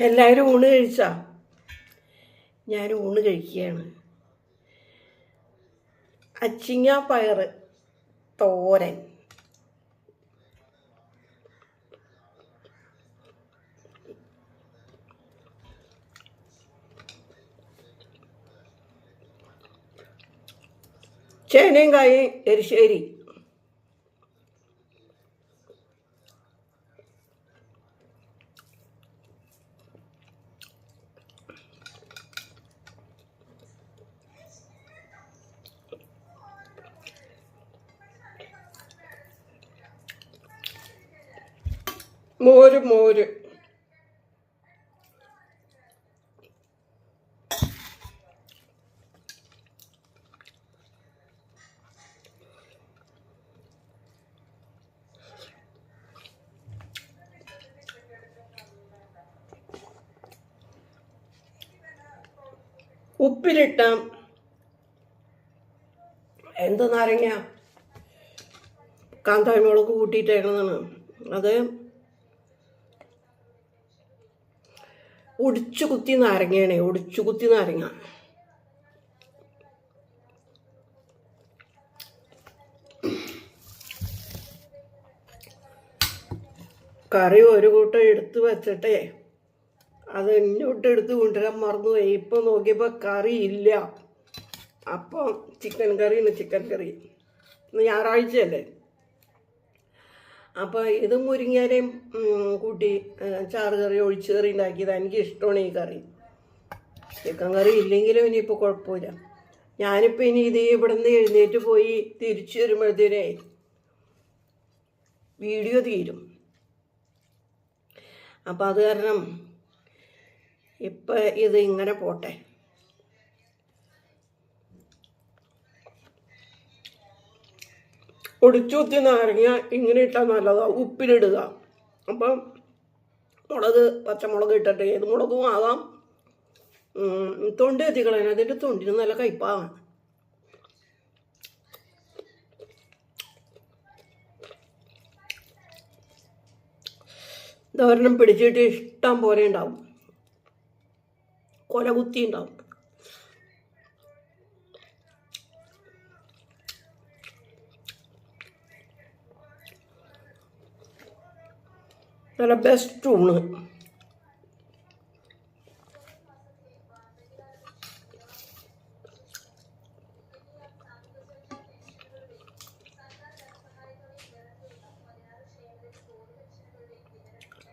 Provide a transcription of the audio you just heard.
എല്ലാവരും ഊണ് കഴിച്ചാ? ഞാൻ ഊണ് കഴിക്കുകയാണ്. അച്ചിങ്ങ പയർ തോരൻ. ചേനയും കായും എരിശ്ശേരി മോര് മോര്. ഉപ്പിലിട്ടാം എന്ത് നാരങ്ങ? കാന്താരി മുളക് കൂട്ടിയിട്ടേക്കുന്നതാണ് അത് ഒടിച്ചു കുത്തി നാരങ്ങയാണ് ഒടിച്ചു കുത്തി നാരങ്ങ. കറി ഒരു കൂട്ടം എടുത്ത് വെച്ചിട്ടേ അത് ഇങ്ങോട്ട് എടുത്ത് കൊണ്ടുവരാൻ മറന്നുപോയി. ഇപ്പം നോക്കിയപ്പോൾ കറി ഇല്ല. അപ്പം ചിക്കൻ കറിയാണ് ചിക്കൻ കറി. ഞായറാഴ്ചയല്ലേ? അപ്പോൾ ഇത് മുരിങ്ങേരയും കൂട്ടി ചാറ് കറി ഒഴിച്ച് കറി ഉണ്ടാക്കിയത്. എനിക്ക് ഇഷ്ടമാണ് ഈ കറി. ചിക്കൻ കറി ഇല്ലെങ്കിലും ഇനിയിപ്പോൾ കുഴപ്പമില്ല. ഞാനിപ്പോൾ ഇനി ഇത് ഇവിടെ നിന്ന് എഴുന്നേറ്റ് പോയി തിരിച്ചു വരുമ്പോഴത്തേനേ വീഡിയോ തീരും. അപ്പം അത് കാരണം ഇപ്പം ഇത് ഇങ്ങനെ പോട്ടെ. ഒടിച്ചുകുത്തി നാരങ്ങ ഇങ്ങനെ ഇട്ടാൽ നല്ലതാണ് ഉപ്പിലിടുക. അപ്പം മുളക് പച്ചമുളക് ഇട്ടിട്ട് ഏത് മുളകും ആകാം. തൊണ്ട് എത്തിക്കളയാൻ. അതിന്റെ തൊണ്ടിന് നല്ല കയ്പാകാം ഇതൊരെണ്ണം പിടിച്ചിട്ട് ഇഷ്ടം പോലെ ഉണ്ടാവും. കൊല കുത്തി ഉണ്ടാവും നല്ല ബെസ്റ്റ് ഊണ്